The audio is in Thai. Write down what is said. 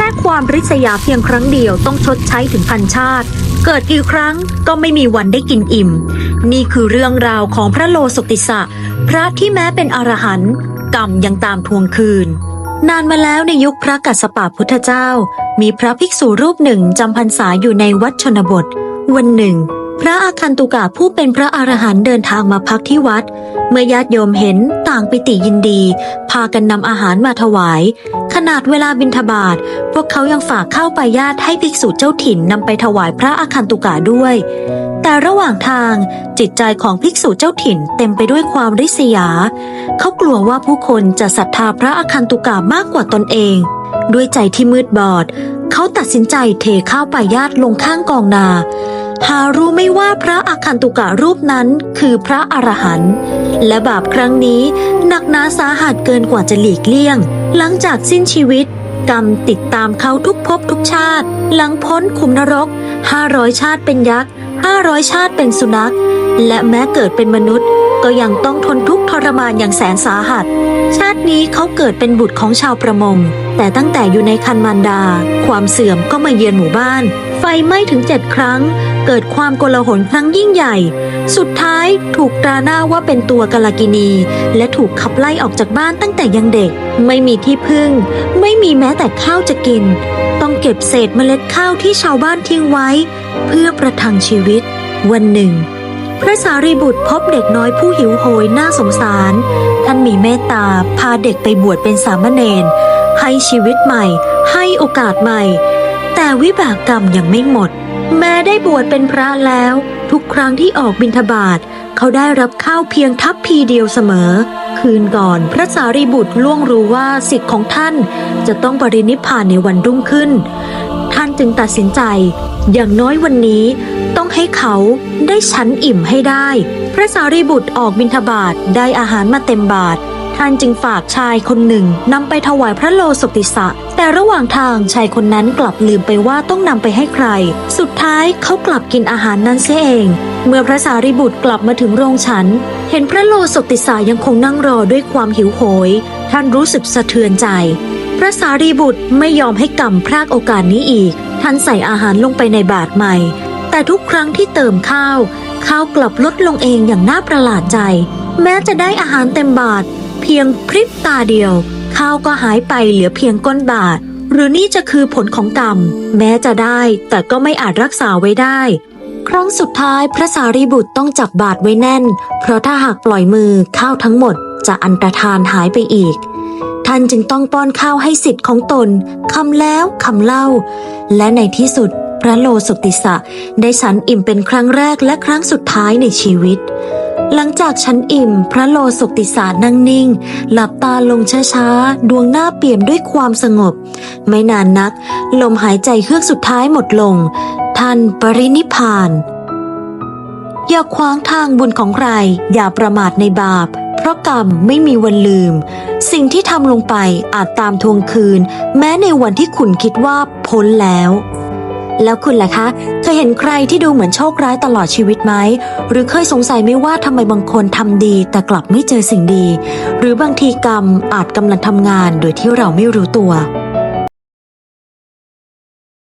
ค่ความริษยาเพียงครั้งเดียวต้องชดใช้ถึงพันชาติ เกิดกี่ครั้งก็ไม่มีวันได้กินอิ่ม นี่คือเรื่องราวของพระโลสุติสะ พระที่แม้เป็นอรหันต์กรรมยังตามทวงคืน นานมาแล้วในยุคพระกัสสปะพุทธเจ้า มีพระภิกษุรูปหนึ่งจำพรรษาอยู่ในวัดชนบท วันหนึ่ง พระอาคันตุกะผู้เป็นพระอรหันต์เดินทางมาพักที่วัด เมื่อญาติโยมเห็นต่างปิติยินดี พากันนำอาหารมาถวาย ขนาดเวลาบิณฑบาตพวกเขายังฝากข้าวไปญาติให้ภิกษุเจ้าถิ่นนำไปถวายพระอาคันตุกะด้วย แต่ระหว่างทางจิตใจของภิกษุเจ้าถิ่นเต็มไปด้วยความริษยา เขากลัวว่าผู้คนจะศรัทธาพระอาคันตุกะมากกว่าตนเอง ด้วยใจที่มืดบอด เขาตัดสินใจเทข้าวไปญาติลงข้างกองนา หารู้ไม่ว่าพระอาคันตุกะรูปนั้นคือพระอรหันต์และบาปครั้งนี้หนักหนาสาหัสเกินกว่าจะหลีกเลี่ยง หลังจากสิ้นชีวิต กรรมติดตามเขาทุกภพทุกชาติ หลังพ้นขุมนรก 500 ชาติเป็นยักษ์500 ชาติเป็นสุนัข และแม้เกิดเป็นมนุษย์ ก็ยังต้องทนทุกข์ทรมานอย่างแสนสาหัส ชาตินี้เขาเกิดเป็นบุตรของชาวประมง แต่ตั้งแต่อยู่ในคันมารดา ความเสื่อมก็มาเยือนหมู่บ้าน ไฟไหม้ถึงเจ็ดครั้ง เกิดความโกลาหลครั้งยิ่งใหญ่ สุดท้ายถูกตราหน้าว่าเป็นตัวกาลากินี และถูกขับไล่ออกจากบ้านตั้งแต่ยังเด็ก ไม่มีที่พึ่ง ไม่มีแม้แต่ข้าวจะกิน ต้องเก็บเศษเมล็ดข้าวที่ชาวบ้านทิ้งไว้ เพื่อประทังชีวิต วันหนึ่ง พระสารีบุตรพบเด็กน้อยผู้หิวโหยน่าสงสาร ท่านมีเมตตาพาเด็กไปบวชเป็นสามเณรให้ชีวิตใหม่ ให้โอกาสใหม่ วิบากกรรมยังไม่หมด แม้ได้บวชเป็นพระแล้ว ทุกครั้งที่ออกบิณฑบาตเขาได้รับข้าวเพียงทัพพีเดียวเสมอ คืนก่อนพระสารีบุตรล่วงรู้ว่าสิทธิ์ของท่านจะต้องปรินิพพานในวันรุ่งขึ้น ท่านจึงตัดสินใจ อย่างน้อยวันนี้ต้องให้เขาได้ชั้นอิ่มให้ได้ พระสารีบุตรออกบิณฑบาตได้อาหารมาเต็มบาท ท่านจึงฝากชายคนหนึ่งนำไปถวายพระโลสติสะ แต่ระหว่างทางชายคนนั้นกลับลืมไปว่าต้องนำไปให้ใคร สุดท้ายเขากลับกินอาหารนั้นเสียเอง เมื่อพระสารีบุตรกลับมาถึงโรงฉัน เห็นพระโลสติสายังคงนั่งรอด้วยความหิวโหย ท่านรู้สึกสะเทือนใจ พระสารีบุตรไม่ยอมให้กรรมพรากโอกาสนี้อีก ท่านใส่อาหารลงไปในบาตรใหม่ แต่ทุกครั้งที่เติมข้าว ข้าวกลับลดลงเองอย่างน่าประหลาดใจ แม้จะได้อาหารเต็มบาตร พียงพริบตาเดียว ข้าวก็หายไปเหลือเพียงก้นบาตรหรือนี่จะคือผลของกรรม แม้จะได้แต่ก็ไม่อาจรักษาไว้ได้ ครั้งสุดท้ายพระสารีบุตรต้องจับบาตรไว้แน่น เพราะถ้าหากปล่อยมือข้าวทั้งหมดจะอันตรธานหายไปอีก ท่านจึงต้องป้อนข้าวให้สิทธิ์ของตนคำแล้วคำเล่า และในที่สุดพระโลสุติสะได้ฉันอิ่มเป็นครั้งแรกและครั้งสุดท้ายในชีวิต หลังจากฉันอิ่ม พระโลสุติสานั่งนิ่ง หลับตาลงช้าๆ ดวงหน้าเปี่ยมด้วยความสงบ ไม่นานนัก ลมหายใจเฮือกสุดท้ายหมดลง ท่านปรินิพพาน อย่าขวางทางบุญของใคร อย่าประมาทในบาป เพราะกรรมไม่มีวันลืม สิ่งที่ทำลงไปอาจตามทวงคืน แม้ในวันที่คุณคิดว่าพ้นแล้ว แล้วคุณล่ะคะ เคยเห็นใครที่ดูเหมือนโชคร้ายตลอดชีวิตไหม หรือเคยสงสัยไหมว่าทำไมบางคนทำดีแต่กลับไม่เจอสิ่งดี หรือบางทีกรรมอาจกำลังทำงานโดยที่เราไม่รู้ตัว